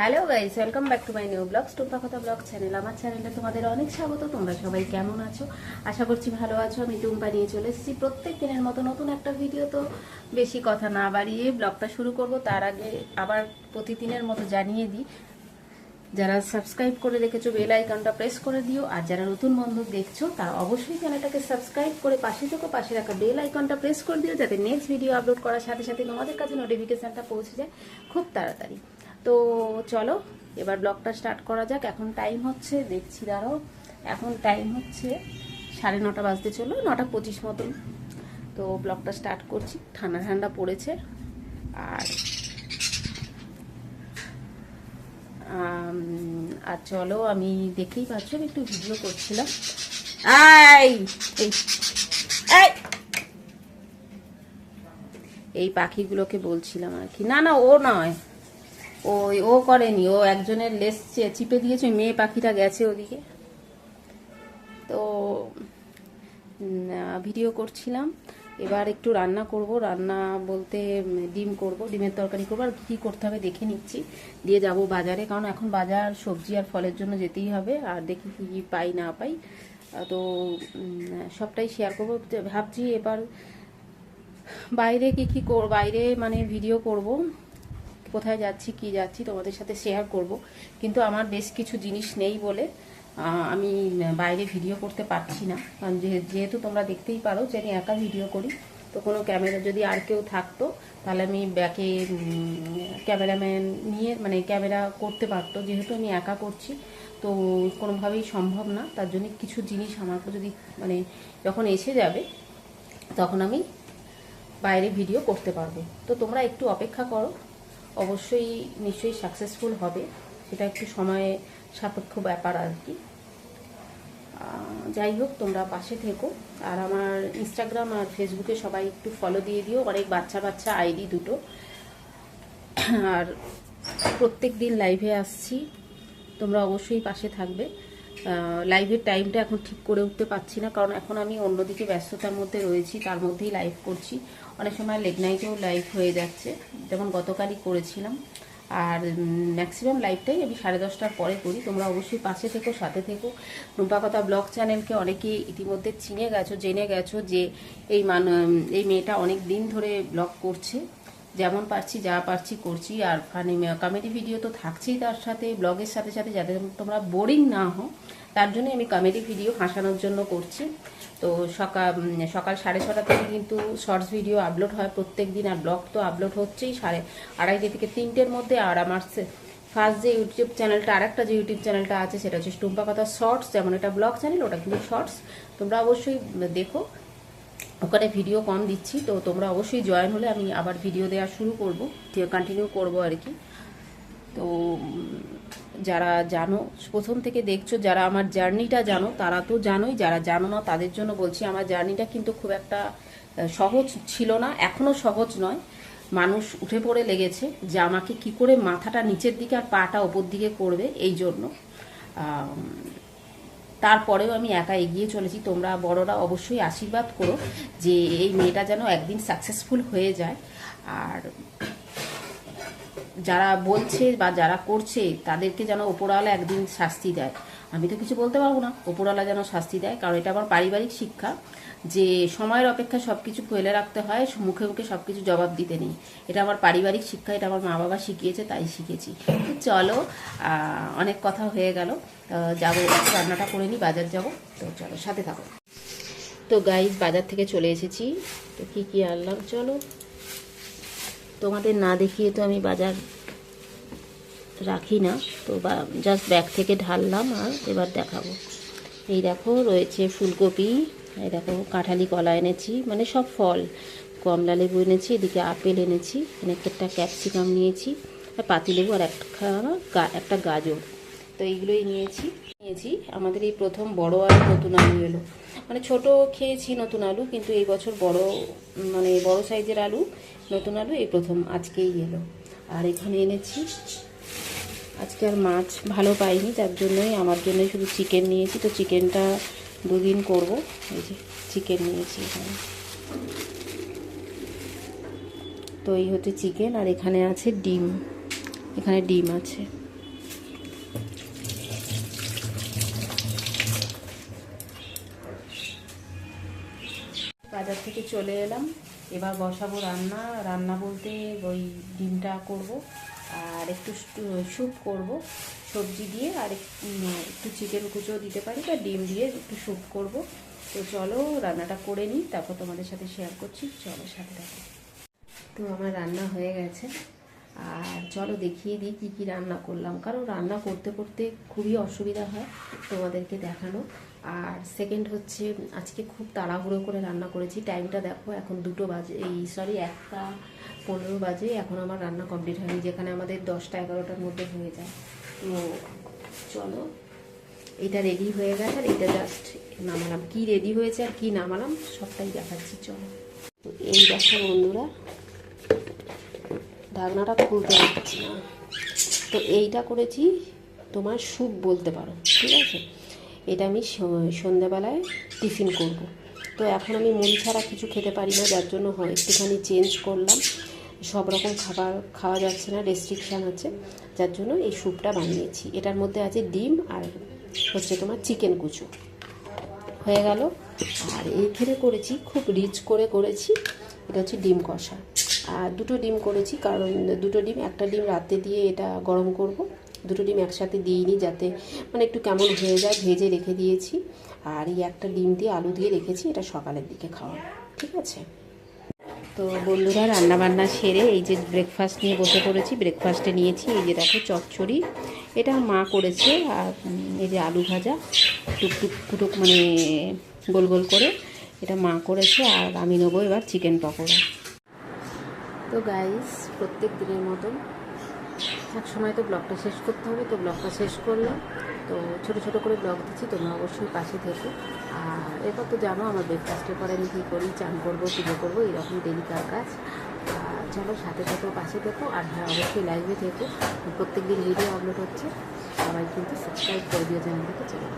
Hello guys welcome back to my new vlog Tumpa কথা vlog channel আমার চ্যানেলে তোমাদের অনেক স্বাগত, তোমরা সবাই কেমন আছো? আশা করছি ভালো আছো, আমি টুম্পা নিয়ে চলে এসেছি প্রত্যেক দিনের মতো নতুন একটা ভিডিও তো। বেশি কথা না বাড়িয়ে ব্লগটা শুরু করব, তার আগে আবার প্রতিদিনের মতো জানিয়ে দিই। যারা সাবস্ক্রাইব করে রেখেছো বেল আইকনটা প্রেস করে দিও, আর যারা নতুন বন্ধু দেখছ, তারা অবশ্যই চ্যানেলটাকে সাবস্ক্রাইব করে পাশে থেকো, পাশে রাখা বেল আইকনটা প্রেস করে দিও, যাতে নেক্সট ভিডিও আপলোড করার সাথে সাথে তোমাদের কাছে নোটিফিকেশনটা পৌঁছে যায় খুব তাড়াতাড়ি। তো চলো, এবার ব্লগটা স্টার্ট করা যাক। এখন টাইম হচ্ছে, দেখছি, দাঁড়াও। এখন টাইম হচ্ছে সাড়ে নটা বাজতে চলো নটা পঁচিশ মতন। তো ব্লগটা স্টার্ট করছি। ঠান্ডা ঠান্ডা পড়েছে। আর আর চলো, আমি দেখেই পাচ্ছ, আমি একটু ভিডিও করছিলাম। আই! এই পাখিগুলোকে বলছিলাম আর কি। না না, ও নয়। ওই, ও করেনি, ও একজনের লেস চিপে দিয়েছে মেয়ে পাখিটা গেছে ওদিকে। তো ভিডিও করছিলাম। এবার একটু রান্না করব, রান্না বলতে ডিম করব, ডিমের তরকারি করব, আর কী করতে হবে দেখে নিচ্ছি। দিয়ে যাব বাজারে, কারণ এখন বাজার, সবজি আর ফলের জন্য যেতেই হবে, আর দেখি কী পাই, না পাই। তো সবটাই শেয়ার করব। ভাবছি এবার বাইরে কি কি বাইরে মানে ভিডিও করব। কোথায় যাচ্ছি, কি যাচ্ছি তোমাদের সাথে শেয়ার করব। কিন্তু আমার বেশ কিছু জিনিস নেই বলে আমি বাইরে ভিডিও করতে পারছি না। কারণ যেহেতু তোমরা দেখতেই পারো যে আমি একা ভিডিও করি, তো কোনো ক্যামেরা যদি আর কেউ থাকতো, তাহলে আমি ব্যাকে ক্যামেরাম্যান নিয়ে মানে ক্যামেরা করতে পারতো। যেহেতু আমি একা করছি, তো কোনোভাবেই সম্ভব না। তার জন্য কিছু জিনিস আমাকে যদি মানে যখন এসে যাবে, তখন আমি বাইরে ভিডিও করতে পারব। তো তোমরা একটু অপেক্ষা করো। অবশ্যই নিশ্চয়ই সাকসেসফুল হবে। সেটা একটু সময় সাপেক্ষ ব্যাপার আর কি। যাই হোক, তোমরা পাশে থেকো। আর আমার ইনস্টাগ্রাম আর ফেসবুকে সবাই একটু ফলো দিয়ে দিও। অনেক বাচ্চা বাচ্চা আইডি দুটো। আর প্রত্যেক দিন লাইভে আসছি। তোমরা অবশ্যই পাশে থাকবে। লাইভের টাইমটা এখন ঠিক করে উঠতে পারছি না, কারণ এখন আমি অন্যদিকে ব্যস্ততার মধ্যে রয়েছি, তার মধ্যেই লাইভ করছি। অনেক সময় লেট নাইটেও লাইভ হয়ে যাচ্ছে, যেমন গতকালই করেছিলাম। আর ম্যাক্সিমাম লাইভটাই আমি সাড়ে দশটার পরে করি। তোমরা অবশ্যই পাশে থেকো, সাথে থেকো। রূপা কথা ব্লগ চ্যানেলকে অনেকেই ইতিমধ্যে চিনে গেছো, জেনে গেছো যে এই মান এই মেয়েটা অনেক দিন ধরে ব্লগ করছে। যেমন পারছি, যা পারছি করছি। আর ফানি কমেডি ভিডিও তো থাকছেই তার সাথে, ব্লগের সাথে সাথে, যাতে তোমরা বোরিং না হও, তার জন্য আমি কমেডি ভিডিও হাসানোর জন্য করছি। তো সকাল সকাল সাড়ে ছটা থেকে কিন্তু শর্টস ভিডিও আপলোড হয় প্রত্যেক দিন আর ব্লগ তো আপলোড হচ্ছেই সাড়ে আড়াইটে থেকে তিনটের মধ্যে। আর আমার ফার্স্ট যে ইউটিউব চ্যানেলটা আর একটা যে ইউটিউব চ্যানেলটা আছে, সেটা হচ্ছে টুম্পা কথা শর্টস যেমন এটা ব্লগ চ্যানেল ওটা কিন্তু শর্টস তোমরা অবশ্যই দেখো। ওখানে ভিডিও কম দিচ্ছি, তো তোমরা অবশ্যই জয়েন হলে আমি আবার ভিডিও দেওয়া শুরু করব কন্টিনিউ করব আর কি। তো যারা জানো, প্রথম থেকে দেখছ, যারা আমার জার্নিটা জানো, তারা তো জানোই, যারা জানো না, তাদের জন্য বলছি, আমার জার্নিটা কিন্তু খুব একটা সহজ ছিল না, এখনও সহজ নয়। মানুষ উঠে পড়ে লেগেছে যে আমাকে কি করে মাথাটা নিচের দিকে আর পাটা ওপর দিকে করবে, এই জন্য। তারপরেও আমি একা এগিয়ে চলেছি। তোমরা বড়রা অবশ্যই আশীর্বাদ করো যে এই মেয়েটা যেন একদিন সাকসেসফুল হয়ে যায়। আর যারা বলছে বা যারা করছে, তাদেরকে যেন ওপরওয়ালা একদিন শাস্তি দেয়। আমি তো কিছু বলতে পারব না। ওপরওয়ালা যেন শাস্তি দেয়। কারণ এটা আমার পারিবারিক শিক্ষা। যে সময়ের অপেক্ষা সব কিছু ফেলে রাখতে হয়, মুখে মুখে সব কিছু জবাব দিতে নেই। এটা আমার পারিবারিক শিক্ষা, এটা আমার মা বাবা শিখিয়েছে, তাই শিখেছি। চলো অনেক কথা হয়ে গেল। যাব, রান্নাটা করে নিই, বাজার যাব। তো চলো, সাথে থাকো। তো গাইজ বাজার থেকে চলে এসেছি। তো কী কী আনলাম? চলো। তোমাদের না দেখিয়ে তো আমি বাজার রাখি না। তো জাস্ট ব্যাগ থেকে ঢাললাম আর এবার দেখাবো। এই দেখো, রয়েছে ফুলকপি। এই দেখো, কাঁঠালি, কলা এনেছি মানে সব ফল। কমলা লেবু এনেছি, এদিকে আপেল এনেছি এখানে একটা ক্যাপসিকাম নিয়েছি, আর পাতিলেবু আর একটা একটা গাজর। তো এইগুলোই নিয়েছি নিয়েছি। আমাদের এই প্রথম বড় আলু নতুন আলু এলো। মানে ছোট খেয়েছি নতুন আলু, কিন্তু এই বছর বড় মানে বড় সাইজের আলু, নতুন আলু, এই প্রথম আজকেই এলো। আর এখানে এনেছি, আজকে আর মাছ ভালো পাইনি তার জন্যই, আমার জন্যই শুধু চিকেন নিয়েছি। তো চিকেনটা দুদিন করব। এই যে চিকেন নিয়েছি এখানে। তো এই হচ্ছে চিকেন আর এখানে আছে ডিম। এখানে ডিম আছে। বাজার থেকে চলে এলাম। এবার বসাবো রান্না। রান্না বলতে ওই ডিমটা করব আর একটু স্যুপ করব। সবজি দিয়ে আর একটু চিকেন কুচো দিতে পারি বা ডিম দিয়ে একটু স্যুপ করব। তো চলো রান্নাটা করে নিই, তারপর তোমাদের সাথে শেয়ার করছি। চলো সাথে থাকো। তো আমার রান্না হয়ে গেছে। আর চলো দেখিয়ে দিই কী কী রান্না করলাম। কারণ রান্না করতে করতে খুবই অসুবিধা হয় তোমাদেরকে দেখানো। আর সেকেন্ড হচ্ছে, আজকে খুব তাড়াহুড়ো করে রান্না করেছি। টাইমটা দেখো, এখন দুটো বাজে, এই সরি একটা পনেরো বাজে। এখন আমার রান্না কমপ্লিট হয়নি, যেখানে আমাদের দশটা, এগারোটার মধ্যে হয়ে যায়। তো চলো, এটা রেডি হয়ে গেছে আর এটা জাস্ট নামালাম। কি রেডি হয়েছে আর কি নামালাম, সবটাই দেখাচ্ছি, চলো। এই দেখো বন্ধুরা ঢাকনাটা খুলতে পারছি না। তো এইটা করেছি, তোমার স্যুপ বলতে পারো, ঠিক আছে? এটা আমি সন্ধ্যাবেলায় টিফিন করব। তো এখন আমি মুড়ি ছাড়া কিছু খেতে পারি না, যার জন্য হয় একটুখানি চেঞ্জ করলাম। সব রকম খাবার খাওয়া যাচ্ছে না রেস্ট্রিকশান আছে, যার জন্য এই স্যুপটা বানিয়েছি। এটার মধ্যে আছে ডিম আর হচ্ছে তোমার চিকেন কুচু। হয়ে গেল। আর এইখানে করেছি, খুব রিচ করে করেছি, এটা হচ্ছে ডিম কষা। আর দুটো ডিম করেছি, কারণ দুটো ডিম, একটা ডিম রাতে দিয়ে এটা গরম করব। দুটো ডিম একসাথে দিইনি যাতে মানে একটু কেমন হয়ে যায়, ভেজে রেখে দিয়েছি। আর এই একটা ডিম দিয়ে আলু দিয়ে রেখেছি, এটা সকালের দিকে খাওয়া, ঠিক আছে? তো বন্ধুরা রান্না বান্না সেরে এই যে ব্রেকফাস্ট নিয়ে বসে পড়েছি ব্রেকফাস্টে নিয়েছি, এই যে দেখো চচ্চড়ি। এটা মা করেছে, আর এই যে আলু ভাজা টুকটুক টুকটুক মানে গোল গোল করে, এটা মা করেছে, আর আমি নেব এবার চিকেন পকোড়া। তো গাইস প্রত্যেক দিনের মতন এক সময় তো ব্লগটা শেষ করতে হবে, তো ব্লগটা শেষ করলাম। তো ছোট ছোট করে ব্লগ দিচ্ছি, তোমরা অবশ্যই পাশে থেকো। আর এরপর তো জানো, আমার ব্রেকফাস্টের পরে আমি কী করি, চান করব, পুজো করব, এরকম ডেলিকার কাজ। আর চলো সাথে থেকো, পাশে থেকো, আর হ্যাঁ অবশ্যই লাইভে থেকো। প্রত্যেক দিন ভিডিও আপলোড হচ্ছে, সবাই কিন্তু সাবস্ক্রাইব করে দিও চ্যানেলটাকে চলে।